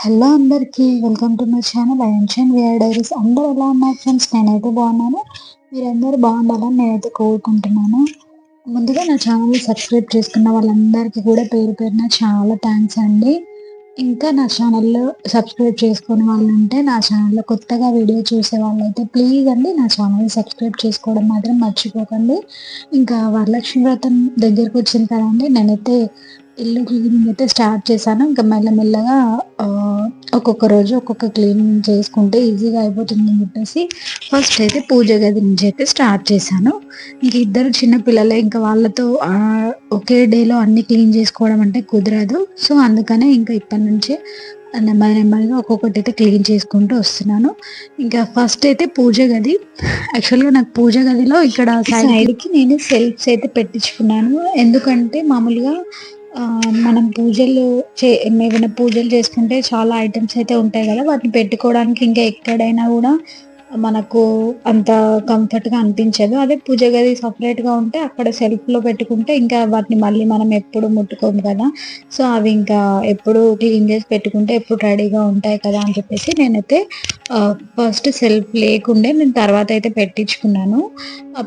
Hello అందరికీ welcome to my channel ఐఎన్షన్ VR diaries అందరూ ఎలా ఉన్నారు ఫ్రెండ్స్ నేనైతే బాగున్నాను. మీరందరూ బాగుండాలని నేనైతే కోరుకుంటున్నాను. ముందుగా నా ఛానల్ సబ్స్క్రైబ్ చేసుకున్న వాళ్ళందరికీ కూడా పేరు పేరున చాలా థ్యాంక్స్ అండి. ఇంకా నా ఛానల్లో సబ్స్క్రైబ్ చేసుకునే వాళ్ళు ఉంటే నా ఛానల్లో కొత్తగా వీడియో చూసే వాళ్ళైతే ప్లీజ్ అండి నా ఛానల్ సబ్స్క్రైబ్ చేసుకోవడం మాత్రం మర్చిపోకండి. ఇంకా వరలక్ష్మి వ్రతం దగ్గరకు వచ్చింది కదండి నేనైతే ఇల్లు క్లీనింగ్ అయితే స్టార్ట్ చేశాను. ఇంకా మెల్లమెల్లగా ఒక్కొక్క రోజు ఒక్కొక్క క్లీనింగ్ చేసుకుంటే ఈజీగా అయిపోతుంది అని చెప్పేసి ఫస్ట్ అయితే పూజ గది నుంచి అయితే స్టార్ట్ చేశాను. ఇంక ఇద్దరు చిన్న పిల్లలే ఇంకా వాళ్ళతో ఒకే డేలో అన్ని క్లీన్ చేసుకోవడం అంటే కుదరదు. సో అందుకనే ఇంకా ఇప్పటి నుంచే నెమ్మది నెమ్మదిగా ఒక్కొక్కటి అయితే క్లీన్ చేసుకుంటూ వస్తున్నాను. ఇంకా ఫస్ట్ అయితే పూజ గది. యాక్చువల్గా నాకు పూజ గదిలో ఇక్కడ సైడ్కి నేను సెల్ఫ్స్ అయితే పెట్టించుకున్నాను. ఎందుకంటే మామూలుగా మనం పూజలు చే ఏమైనా పూజలు చేసుకుంటే చాలా ఐటమ్స్ అయితే ఉంటాయి కదా వాటిని పెట్టుకోవడానికి ఇంకా ఎక్కడైనా కూడా మనకు అంత కంఫర్ట్గా అనిపించదు. అదే పూజ గది సపరేట్గా ఉంటే అక్కడ సెల్ఫ్లో పెట్టుకుంటే ఇంకా వాటిని మళ్ళీ మనం ఎప్పుడు ముట్టుకోము కదా. సో అవి ఇంకా ఎప్పుడు క్లీన్ చేసి పెట్టుకుంటే ఎప్పుడు రెడీగా ఉంటాయి కదా అని చెప్పేసి నేనైతే ఫస్ట్ సెల్ఫ్ లేకుండే నేను తర్వాత అయితే పెట్టించుకున్నాను.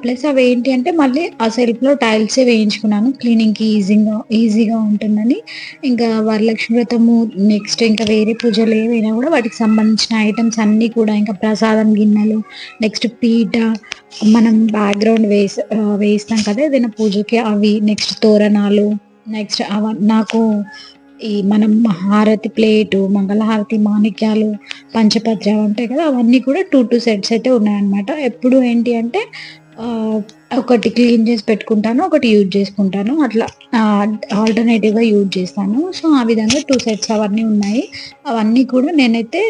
ప్లస్ అవి ఏంటి అంటే మళ్ళీ ఆ సెల్ఫ్లో టైల్సే వేయించుకున్నాను. క్లీనింగ్కి ఈజీగా ఈజీగా ఉంటుందని. ఇంకా వరలక్ష్మి వ్రతము నెక్స్ట్ ఇంకా వేరే పూజలు ఏవైనా కూడా వాటికి సంబంధించిన ఐటమ్స్ అన్నీ కూడా ఇంకా ప్రసాదం గిన్నెలు నెక్స్ట్ పీట మనం బ్యాక్గ్రౌండ్ వేసి వేస్తాం కదా ఏదైనా పూజకి అవి నెక్స్ట్ తోరణాలు నెక్స్ట్ అవ నాకు ఈ మనం హారతి ప్లేటు మంగళహారతి మాణిక్యాలు పంచపత్ర ఉంటాయి కదా అవన్నీ కూడా టూ టూ సెట్స్ అయితే ఉన్నాయన్నమాట. ఎప్పుడు ఏంటి అంటే ఒకటి క్లీన్ చేసి పెట్టుకుంటాను ఒకటి యూజ్ చేసుకుంటాను. అట్లా ఆల్టర్నేటివ్గా యూజ్ చేస్తాను. సో ఆ విధంగా టూ సెట్స్ అవన్నీ ఉన్నాయి. అవన్నీ కూడా నేనైతే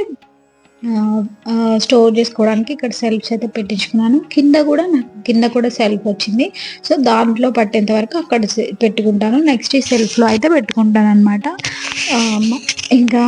స్టోర్ చేసుకోవడానికి ఇక్కడ సెల్ఫ్స్ అయితే పెట్టించుకున్నాను. కింద కూడా నాకు కింద కూడా సెల్ఫ్ వచ్చింది. సో దాంట్లో పట్టేంత వరకు అక్కడ పెట్టుకుంటాను. నెక్స్ట్ ఈ సెల్ఫ్లో అయితే పెట్టుకుంటాను అనమాట ఇంకా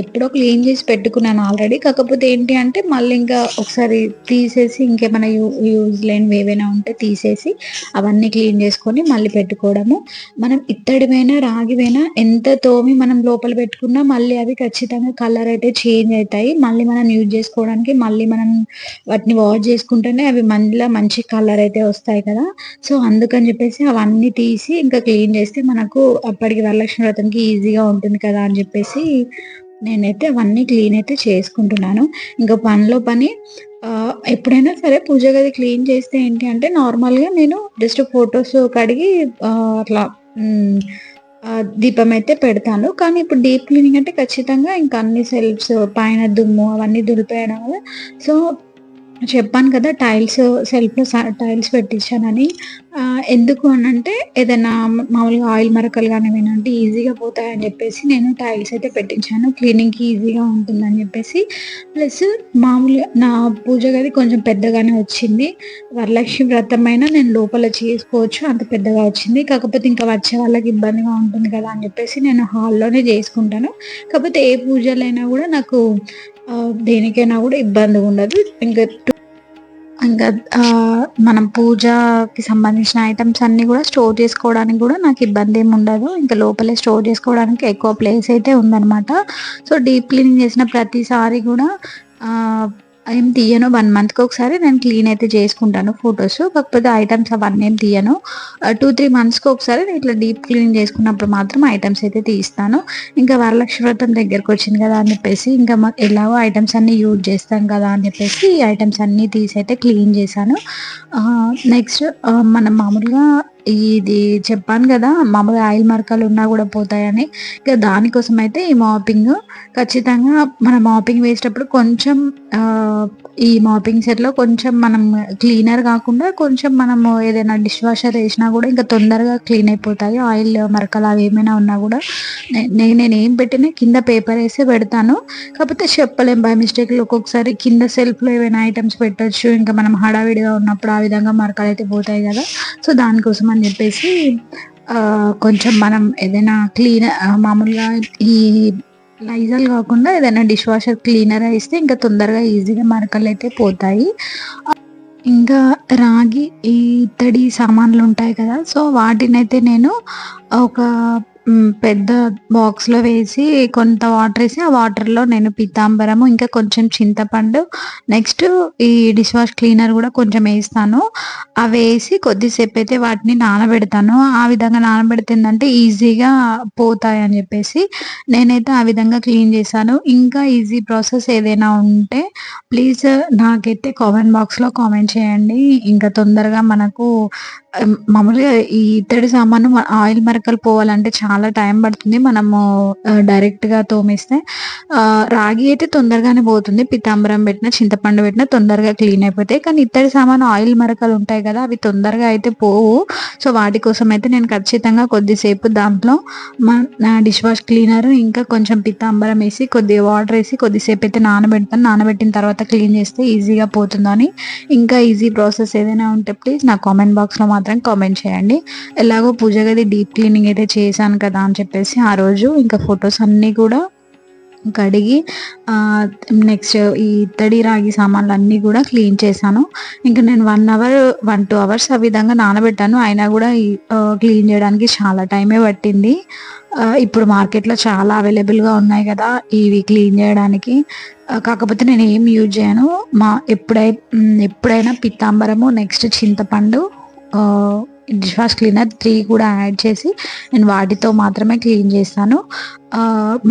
ఎప్పుడో క్లీన్ చేసి పెట్టుకున్నాను ఆల్రెడీ కాకపోతే ఏంటి అంటే మళ్ళీ ఇంకా ఒకసారి తీసేసి ఇంకేమైనా యూ యూజ్ లేనివి ఏవైనా ఉంటే తీసేసి అవన్నీ క్లీన్ చేసుకొని మళ్ళీ పెట్టుకోవడము. మనం ఇత్తడివైనా రాగివైనా ఎంత తోమి మనం లోపల పెట్టుకున్నా మళ్ళీ అవి ఖచ్చితంగా కలర్ అయితే చేంజ్ అవుతాయి. మళ్ళీ మనం యూజ్ చేసుకోవడానికి మళ్ళీ మనం వాటిని వాష్ చేసుకుంటేనే అవి మళ్ళీ మంచి కలర్ అయితే వస్తాయి కదా. సో అందుకని చెప్పేసి అవన్నీ తీసి ఇంకా క్లీన్ చేస్తే మనకు అప్పటికి వరలక్ష్మి వ్రతంకి ఈజీగా ఉంటుంది కదా అని చెప్పేసి నేనైతే అవన్నీ క్లీన్ అయితే చేసుకుంటున్నాను. ఇంకా పనిలో పని ఎప్పుడైనా సరే పూజ గది క్లీన్ చేస్తే ఏంటి అంటే నార్మల్గా నేను జస్ట్ ఫొటోస్ కడిగి అట్లా దీపం అయితే పెడతాను. కానీ ఇప్పుడు డీప్ క్లీనింగ్ అంటే ఖచ్చితంగా ఇంకా అన్ని సెల్ఫ్స్ పైన దుమ్ము అవన్నీ దులిపేయడం వల్ల సో చెప్పాను కదా టైల్స్ సెల్ఫ్లో టైల్స్ పెట్టించానని. ఎందుకు అని అంటే ఏదైనా మామూలుగా ఆయిల్ మరకలు కానీ ఏమైనా ఈజీగా పోతాయని చెప్పేసి నేను టైల్స్ అయితే పెట్టించాను. క్లీనింగ్కి ఈజీగా ఉంటుందని చెప్పేసి. ప్లస్ మామూలుగా నా పూజ గది కొంచెం పెద్దగానే వచ్చింది. వరలక్ష్మి వ్రతం అయినా నేను లోపల చేసుకోవచ్చు అంత పెద్దగా వచ్చింది. కాకపోతే ఇంకా వచ్చే వాళ్ళకి ఇబ్బందిగా ఉంటుంది కదా అని చెప్పేసి నేను హాల్లోనే చేసుకుంటాను. కాకపోతే ఏ పూజలైనా కూడా నాకు దేనికైనా కూడా ఇబ్బంది ఉండదు. ఇంకా ఇంకా మనం పూజకి సంబంధించిన ఐటమ్స్ అన్నీ కూడా స్టోర్ చేసుకోవడానికి కూడా నాకు ఇబ్బంది ఏమి ఉండదు. ఇంకా లోపలే స్టోర్ చేసుకోవడానికి ఎక్కువ ప్లేస్ అయితే ఉందన్నమాట. సో డీప్ క్లీనింగ్ చేసిన ప్రతిసారి కూడా ఏం తీయను వన్ మంత్కి ఒకసారి నేను క్లీన్ అయితే చేసుకుంటాను ఫొటోస్ కాకపోతే ఐటమ్స్ అవన్నీ ఏం తీయను. టూ త్రీ మంత్స్కి ఒకసారి నేను ఇట్లా డీప్ క్లీన్ చేసుకున్నప్పుడు మాత్రం ఐటమ్స్ అయితే తీస్తాను. ఇంకా వరలక్ష్మి వ్రతం దగ్గరకు వచ్చింది కదా అని చెప్పేసి ఇంకా ఎలాగో ఐటమ్స్ అన్నీ యూజ్ చేస్తాం కదా అని చెప్పేసి ఐటమ్స్ అన్నీ తీసి అయితే క్లీన్ చేశాను. నెక్స్ట్ మనం మామూలుగా ఇది చెప్పాను కదా మామూలుగా ఆయిల్ మరకలు ఉన్నా కూడా పోతాయని. ఇక దానికోసం అయితే ఈ మాపింగ్ ఖచ్చితంగా మన మాపింగ్ వేసేటప్పుడు కొంచెం ఈ మాపింగ్ సెట్లో కొంచెం మనం క్లీనర్ కాకుండా కొంచెం మనము ఏదైనా డిష్ వాషర్ వేసినా కూడా ఇంకా తొందరగా క్లీన్ అయిపోతాయి. ఆయిల్ మరకలు అవి ఏమైనా ఉన్నా కూడా నేను నేను ఏం పెట్టినా కింద పేపర్ వేసి పెడతాను. కాకపోతే చెప్పలేం బై మిస్టేక్లు ఒక్కొక్కసారి కింద సెల్ఫ్లో ఏమైనా ఐటమ్స్ పెట్టచ్చు. ఇంకా మనం హడావిడిగా ఉన్నప్పుడు ఆ విధంగా మరకలు అయితే పోతాయి కదా. సో దానికోసం అని చెప్పేసి కొంచెం మనం ఏదైనా క్లీన్ మామూలుగా ఈ లైజల్ కాకుండా ఏదైనా డిష్ వాషర్ క్లీనర్ వేస్తే ఇంకా తొందరగా ఈజీగా మరకలు అయితే పోతాయి. ఇంకా రాగి ఈ ఇత్తడి సామాన్లు ఉంటాయి కదా సో వాటిని అయితే నేను ఒక పెద్ద బాక్స్‌లో వేసి కొంత వాటర్ వేసి ఆ వాటర్‌లో నేను పీతాంబరము, ఇంకా కొంచెం చింతపండు, నెక్స్ట్ ఈ డిష్ వాష్ క్లీనర్ కూడా కొంచెం వేస్తాను అవి వేసి కొద్దిసేపు అయితే వాటిని నానబెడతాను. ఆ విధంగా నానబెడుతుందంటే ఈజీగా ఈజీగా అని చెప్పేసి నేనైతే ఆ విధంగా క్లీన్ చేశాను. ఇంకా ఈజీ ప్రాసెస్ ఏదైనా ఉంటే ప్లీజ్ నాకైతే కామెంట్ బాక్స్‌లో కామెంట్ చేయండి. ఇంకా తొందరగా మనకు మామూలుగా ఈ ఇత్తడి సామాను ఆయిల్ మరకలు పోవాలంటే చాలా టైం పడుతుంది. మనము డైరెక్ట్ డైరెక్ట్‌గా తోమేస్తే రాగి అయితే తొందరగానే పోతుంది. పితాంబరం పెట్టిన చింతపండు పెట్టినా తొందరగా క్లీన్ అయిపోతాయి. కానీ ఇత్తడి సామాను ఆయిల్ మరకలు ఉంటాయి కదా అవి తొందరగా అయితే పోవు. సో, వాటి కోసం అయితే నేను ఖచ్చితంగా కొద్దిసేపు దాంట్లో మా నా డిష్ వాష్ క్లీనర్ ఇంకా కొంచెం పితాంబరం వేసి కొద్దిగా వాటర్ వేసి కొద్దిసేపు అయితే నానబెడతాను. నానబెట్టిన తర్వాత క్లీన్ చేస్తే ఈజీగా పోతుందని. ఇంకా ఈజీ ప్రాసెస్ ఏదైనా ఉంటే ప్లీజ్ నా కామెంట్ బాక్స్‌లో మాత్రం కామెంట్ చేయండి. ఎలాగో పూజ గది డీప్ క్లీనింగ్ అయితే చేశాను కదా! అని చెప్పేసి ఆ రోజు ఇంకా ఫొటోస్ అన్నీ కూడా కడిగి నెక్స్ట్ ఈ ఇత్తడి, రాగి సామాన్లు అన్నీ కూడా క్లీన్ చేశాను. ఇంకా నేను వన్ అవర్, 1, 2 అవర్స్ ఆ విధంగా నానబెట్టాను. అయినా కూడా క్లీన్ చేయడానికి చాలా టైమే పట్టింది. ఇప్పుడు మార్కెట్‌లో చాలా అవైలబుల్‌గా ఉన్నాయి కదా ఇవి క్లీన్ చేయడానికి కాకపోతే నేను ఏం యూజ్ చేయను మా ఎప్పుడై ఎప్పుడైనా పిత్తాంబరము నెక్స్ట్ చింతపండు డిష్ వాష్ క్లీనర్ త్రీ కూడా యాడ్ చేసి నేను వాటితో మాత్రమే క్లీన్ చేస్తాను.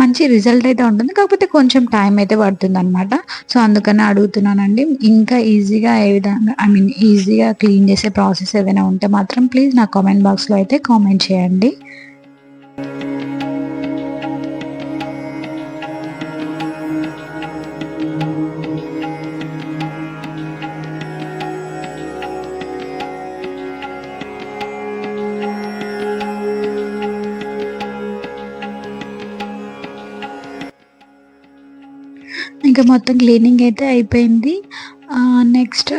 మంచి రిజల్ట్ అయితే ఉంటుంది. కాకపోతే కొంచెం టైం అయితే పడుతుందనమాట. సో, అందుకనే అడుగుతున్నానండి. ఇంకా ఈజీగా ఏ విధంగా ఐ మీన్ ఈజీగా క్లీన్ చేసే ప్రాసెస్ ఏదైనా ఉంటే మాత్రం ప్లీజ్ నా కామెంట్ బాక్స్‌లో అయితే కామెంట్ చేయండి. ఇంకా మొత్తం క్లీనింగ్ అయితే అయిపోయింది. నెక్స్ట్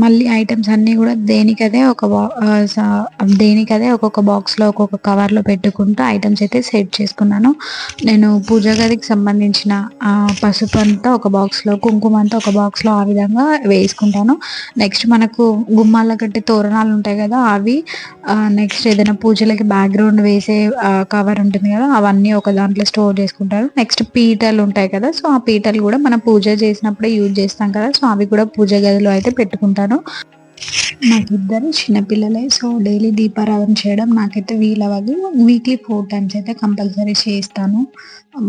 మళ్ళీ ఐటమ్స్ అన్నీ కూడా దేనికదే ఒక బా దేనికదే ఒక్కొక్క బాక్స్‌లో, ఒక్కొక్క కవర్‌లో పెట్టుకుంటూ ఐటమ్స్ అయితే సెట్ చేసుకున్నాను. నేను పూజ గదికి సంబంధించిన పసుపు అంతా ఒక బాక్స్‌లో, కుంకుమ అంతా ఒక బాక్స్‌లో ఆ విధంగా వేసుకుంటాను. నెక్స్ట్ మనకు గుమ్మాల కట్టే తోరణాలు ఉంటాయి కదా అవి నెక్స్ట్ ఏదైనా పూజలకి బ్యాక్‌గ్రౌండ్ వేసే కవర్ ఉంటుంది కదా అవన్నీ ఒక దాంట్లో స్టోర్ చేసుకుంటాను. నెక్స్ట్ పీటలు ఉంటాయి కదా! సో, ఆ పీటలు కూడా మనం పూజ చేసినప్పుడే యూజ్ చేస్తాం కదా! సో, అవి కూడా పూజ గదిలో అయితే పెట్టుకుంటాను. నాకిద్దరు ఇద్దరు చిన్నపిల్లలే సో, డైలీ దీపారాధన చేయడం నాకైతే వీలవ్వదు. వీక్లీ ఫోర్ టైమ్స్ అయితే కంపల్సరీ చేస్తాను.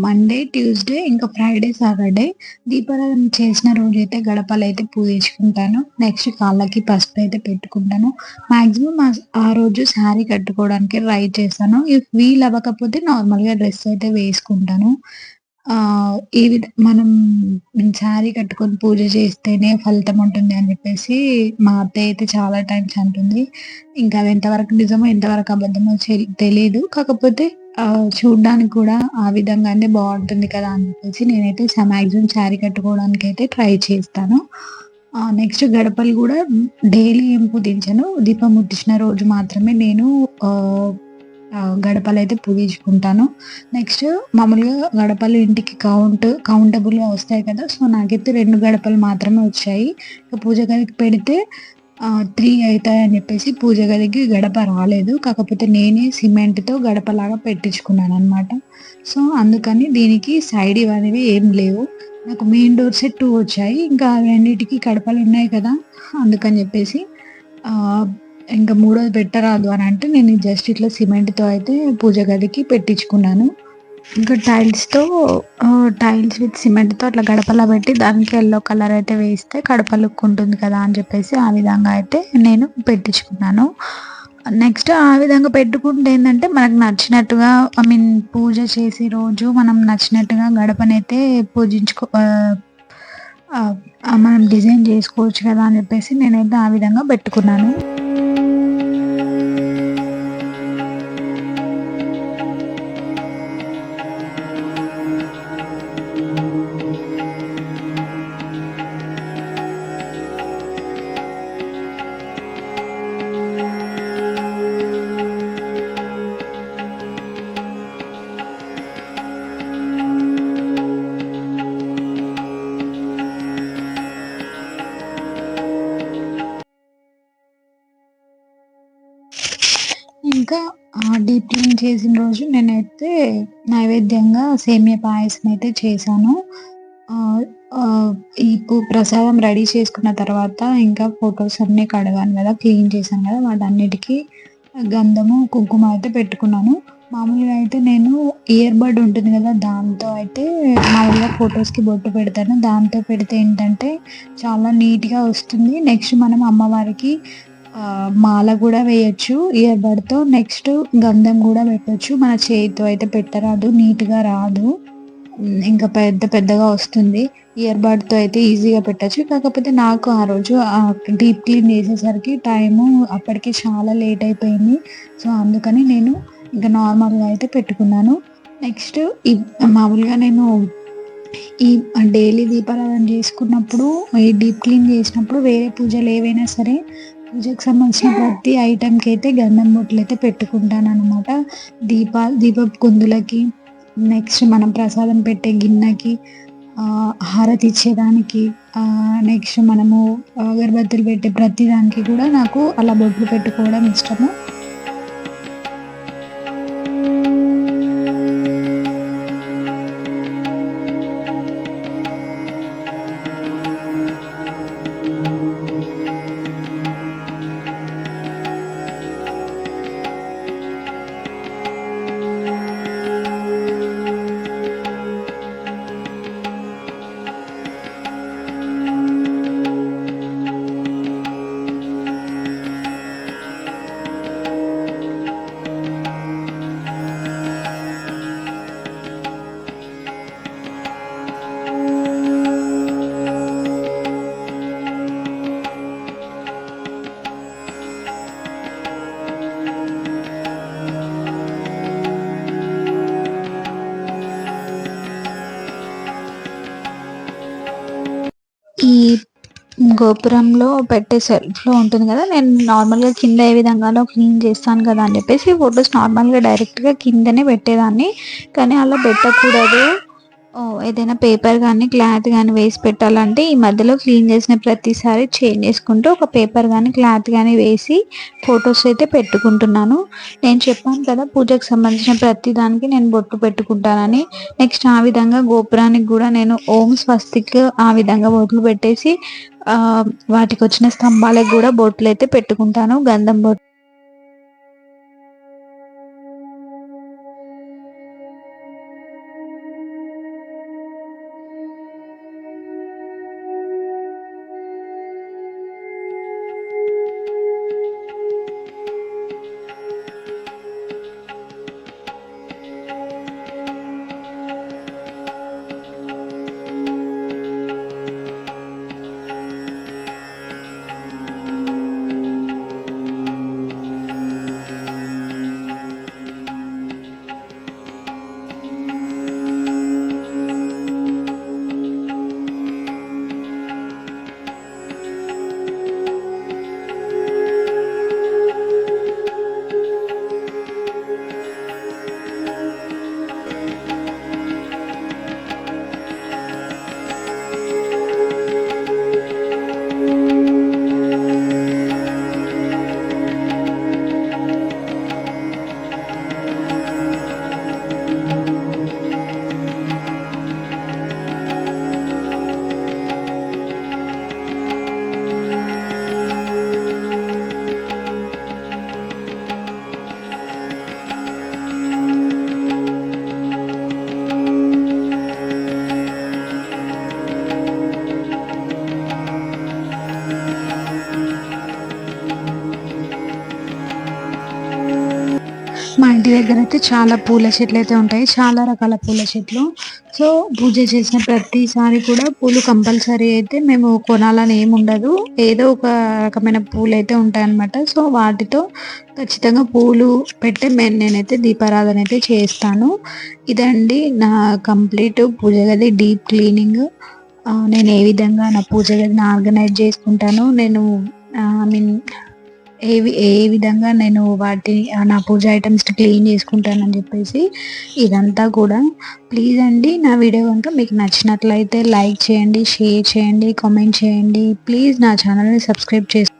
మండే, ట్యూస్‌డే, ఇంకా ఫ్రైడే, సాటర్డే దీపారాధన చేసిన రోజు అయితే గడపలు అయితే పూజించుకుంటాను. నెక్స్ట్ కాళ్ళకి పసుపు అయితే పెట్టుకుంటాను. మాక్సిమం ఆ రోజు శారీ కట్టుకోవడానికి ట్రై చేస్తాను ఇఫ్ వీలవ్వకపోతే నార్మల్‌గా డ్రెస్ అయితే వేసుకుంటాను. ఆ ఈ విధ మనం శారీ కట్టుకొని పూజ చేస్తేనే ఫలితం ఉంటుంది అని చెప్పేసి మా అత్తయ్య అయితే చాలా టైమ్స్ అంటుంది. ఇంకా అది ఎంతవరకు నిజమో, ఎంతవరకు అబద్ధమో తెలియదు కాకపోతే చూడడానికి కూడా ఆ విధంగానే బాగుంటుంది కదా! అని చెప్పేసి నేనైతే స శారీ కట్టుకోవడానికి అయితే ట్రై చేస్తాను. నెక్స్ట్ గడపలు కూడా డైలీ ఏం పూజించను. దీపం ముట్టించిన రోజు మాత్రమే నేను గడపలు అయితే పూజించుకుంటాను. నెక్స్ట్ మామూలుగా గడపలు ఇంటికి కౌంట్ కౌంటబుల్‌గా వస్తాయి కదా! సో, నాకైతే రెండు గడపలు మాత్రమే వచ్చాయి. పూజ గదికి పెడితే త్రీ అవుతాయని చెప్పేసి పూజ గదికి గడప రాలేదు. కాకపోతే నేనే సిమెంట్‌తో గడపలాగా పెట్టించుకున్నాను అనమాట సో, అందుకని దీనికి సైడ్ ఇవనేవి ఏం లేవు. నాకు మెయిన్ డోర్స్ టూ వచ్చాయి. ఇంకా రెండింటికి గడపలు ఉన్నాయి కదా! అందుకని చెప్పేసి ఇంకా మూడోది పెట్టరాదు అని అంటే నేను జస్ట్ ఇట్లా సిమెంట్‌తో అయితే పూజ గదికి పెట్టించుకున్నాను. ఇంకా టైల్స్‌తో టైల్స్ విత్ సిమెంట్‌తో అట్లా గడపలా పెట్టి దానికి ఎల్లో కలర్ అయితే వేస్తే కడప లుక్ ఉంటుంది కదా! అని చెప్పేసి ఆ విధంగా అయితే నేను పెట్టించుకున్నాను. నెక్స్ట్ ఆ విధంగా పెట్టుకుంటే ఏంటంటే మనకు నచ్చినట్టుగా ఐ మీన్ పూజ చేసే రోజు మనం నచ్చినట్టుగా గడపనైతే పూజించుకో మనం డిజైన్ చేసుకోవచ్చు కదా! అని చెప్పేసి నేనైతే ఆ విధంగా పెట్టుకున్నాను. డీప్ క్లీన్ చేసిన రోజు నేనైతే నైవేద్యంగా సేమియా పాయసం అయితే చేశాను ఇప్పుడు ప్రసాదం రెడీ చేసుకున్న తర్వాత ఇంకా ఫొటోస్ అన్నీ కడగాను కదా క్లీన్ చేశాను కదా వాటన్నిటికీ గంధము కుంకుమ అయితే పెట్టుకున్నాను. మామూలుగా అయితే నేను ఇయర్ బడ్ ఉంటుంది కదా దాంతో అయితే మామూలుగా ఫొటోస్కి బొట్టు పెడతాను. దాంతో పెడితే ఏంటంటే చాలా నీట్గా వస్తుంది. నెక్స్ట్ మనం అమ్మవారికి మాల కూడా వేయచ్చు ఇయర్ బడ్తో నెక్స్ట్ గంధం కూడా పెట్టచ్చు. మన చేతితో అయితే పెట్టరాదు నీట్గా రాదు. ఇంకా పెద్ద పెద్దగా వస్తుంది. ఇయర్ బడ్తో అయితే ఈజీగా పెట్టచ్చు. కాకపోతే నాకు ఆ రోజు డీప్ క్లీన్ చేసేసరికి టైము అప్పటికి చాలా లేట్ అయిపోయింది. సో అందుకని నేను ఇంకా నార్మల్గా అయితే పెట్టుకున్నాను. నెక్స్ట్ ఈ మామూలుగా నేను ఈ డైలీ దీపారాధన చేసుకున్నప్పుడు ఈ డీప్ క్లీన్ చేసినప్పుడు వేరే పూజలు ఏవైనా సరే పూజకు సంబంధించిన ప్రతి ఐటెంకి అయితే గంధం బొట్లు అయితే పెట్టుకుంటాను అనమాట దీప దీప కుందులకి నెక్స్ట్ మనం ప్రసాదం పెట్టే గిన్నెకి హారతి ఇచ్చేదానికి నెక్స్ట్ మనము అగరబత్తులు పెట్టే ప్రతి దానికి కూడా నాకు అలా బొట్లు పెట్టుకోవడం ఇష్టము. గోపురంలో పెట్టే సెల్ఫ్లో ఉంటుంది కదా నేను నార్మల్గా కింద ఏ విధంగానో క్లీన్ చేస్తాను కదా అని చెప్పేసి ఫొటోస్ నార్మల్గా డైరెక్ట్గా కిందనే పెట్టేదాన్ని. కానీ అలా పెట్టకూడదు. ఏదైనా పేపర్ కానీ క్లాత్ కానీ వేసి పెట్టాలంటే ఈ మధ్యలో క్లీన్ చేసిన ప్రతిసారి చేంజ్ చేసుకుంటూ ఒక పేపర్ కానీ క్లాత్ కానీ వేసి ఫొటోస్ అయితే పెట్టుకుంటున్నాను. నేను చెప్పాను కదా పూజకు సంబంధించిన ప్రతి దానికి నేను బొట్టు పెట్టుకుంటానని. నెక్స్ట్ ఆ విధంగా గోపురానికి కూడా నేను ఓం స్వస్తిక్ ఆ విధంగా బొట్లు పెట్టేసి వాటికి వచ్చిన స్తంభాలకు కూడా బొట్లు అయితే పెట్టుకుంటాను గంధం బొట్టు దగ్గర అయితే చాలా పూల చెట్లు అయితే ఉంటాయి. చాలా రకాల పూల చెట్లు. సో పూజ చేసిన ప్రతిసారి కూడా పూలు కంపల్సరీ అయితే మేము కొనాలని ఏమి ఉండదు. ఏదో ఒక రకమైన పూలు అయితే ఉంటాయన్నమాట. సో వాటితో ఖచ్చితంగా పూలు పెట్టే నేనైతే దీపారాధన అయితే చేస్తాను. ఇదండి నా కంప్లీట్ పూజ గది డీప్ క్లీనింగ్. నేను ఏ విధంగా నా పూజ గదిని ఆర్గనైజ్ చేసుకుంటాను నేను ఐ మీన్ ఏ ఏ విధంగా నేను వాటి నా పూజ ఐటమ్స్ క్లీన్ చేసుకుంటానని చెప్పేసి ఇదంతా కూడా. ప్లీజ్ అండి నా వీడియో కనుక మీకు నచ్చినట్లయితే లైక్ చేయండి షేర్ చేయండి కామెంట్ చేయండి. ప్లీజ్ నా ఛానల్ని సబ్స్క్రైబ్ చేసి